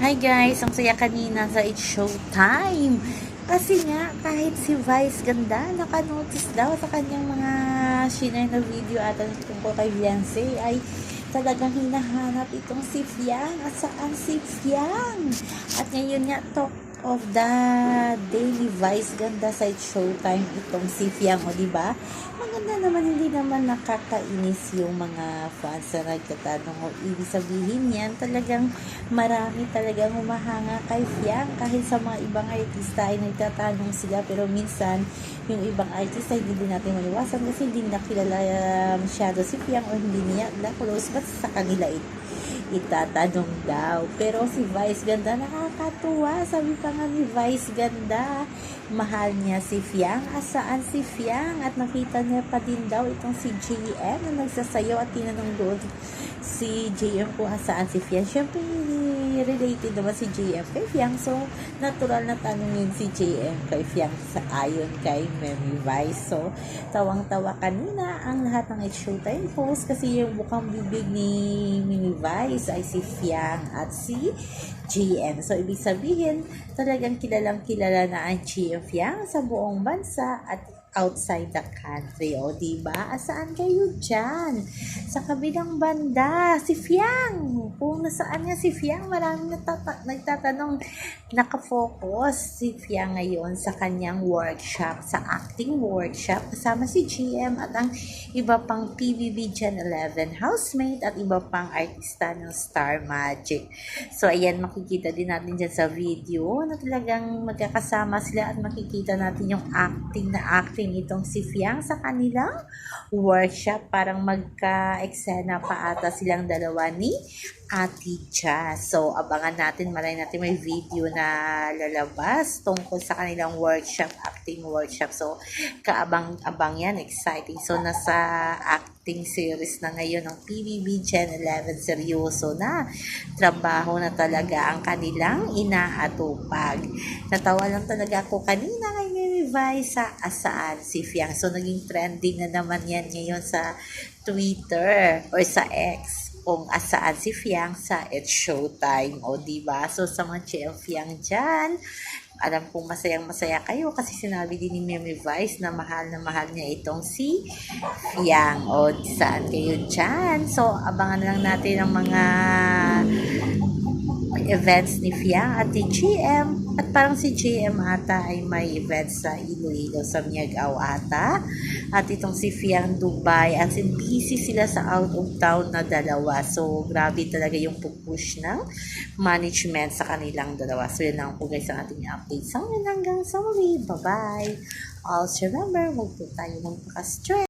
Hi guys, ang saya kanina sa It's Showtime. Kasi nga, kahit si Vice ganda, nakanotice daw sa kanyang mga shinay na video at tungkol kay Beyonce ay talagang hinahanap itong si Fiang. At saan si Fiang? At ngayon nga, talk of the Daily Vice ganda sa It's Showtime itong si Fiang, o diba? Maganda naman, hindi naman nakakainis yung mga fans na nagtatanong ibig sabihin yan, talagang marami talagang humahanga kay Fiang kahit sa mga ibang artista ay nagtatanong sila. Pero minsan yung ibang artista hindi din natin maliwasan kasi hindi nakilala uh, masyado si Fiang o hindi niya na close but sa kanila it, itatanong daw. Pero si Vice Ganda nakakatuwa. Sabi pa nga ni Vice Ganda mahal niya si Fiang. Asaan si Fiang? At nakita niya pa din daw itong si JM na nagsasayaw at tinanong doon si JM kung asaan si Fiang syempre related naman si JM kay Fiang. So, natural na tanungin si JM kay Fiang sa ayon kay Memi Vice. So, tawang-tawa kanina ang lahat ng It's Showtime post kasi yung bukang bibig ni Mimi Vice ay si Fiang at si GM. So, ibig sabihin, talagang kilalang kilala na ang GM Fiang sa buong bansa at outside the country. O, diba? Asaan kayo dyan? Sa kabilang banda, si Fiang. Kung nasaan nga si Fiang, maraming natata- nagtatanong, nakafocus si Fiang ngayon sa kanyang workshop, sa acting workshop, kasama si GM at ang iba pang PBB Gen 11 housemate at iba pang artista ng Star Magic. So, ayan, makikita din natin dyan sa video na talagang magkakasama sila at makikita natin yung acting na acting itong si Fiang sa kanilang workshop. Parang magka-eksena pa ata silang dalawa ni Ate Jazz. So, abangan natin, malay natin may video na lalabas tungkol sa kanilang workshop, acting workshop. So, kaabang-abang yan, exciting. So, nasa acting series na ngayon ng PBB Gen 11. Seryoso na. Trabaho na talaga ang kanilang inaatupag. Natawa lang talaga ako kanina kay Vice sa asaan si Fiang. So, naging trending na naman yan ngayon sa Twitter or sa X kung asaan si Fiang sa It's Showtime. O, diba? So, sa mga Chiel Fiang dyan, alam kong masayang masaya kayo kasi sinabi din ni Mimi Vice na mahal na mahal niya itong si Fiang. O, saan kayo dyan? So, abangan lang natin ang mga events ni Fiang at ni GM at parang si GM ata ay may events sa Iloilo sa Miagao ata. At itong si Fiang Dubai as in busy sila sa out of town na dalawa. So grabe talaga yung pupush ng management sa kanilang dalawa. So yun lang po guys ang ating update. Sa ngayon hanggang sa muli. Bye bye also remember huwag po tayo magpaka-stress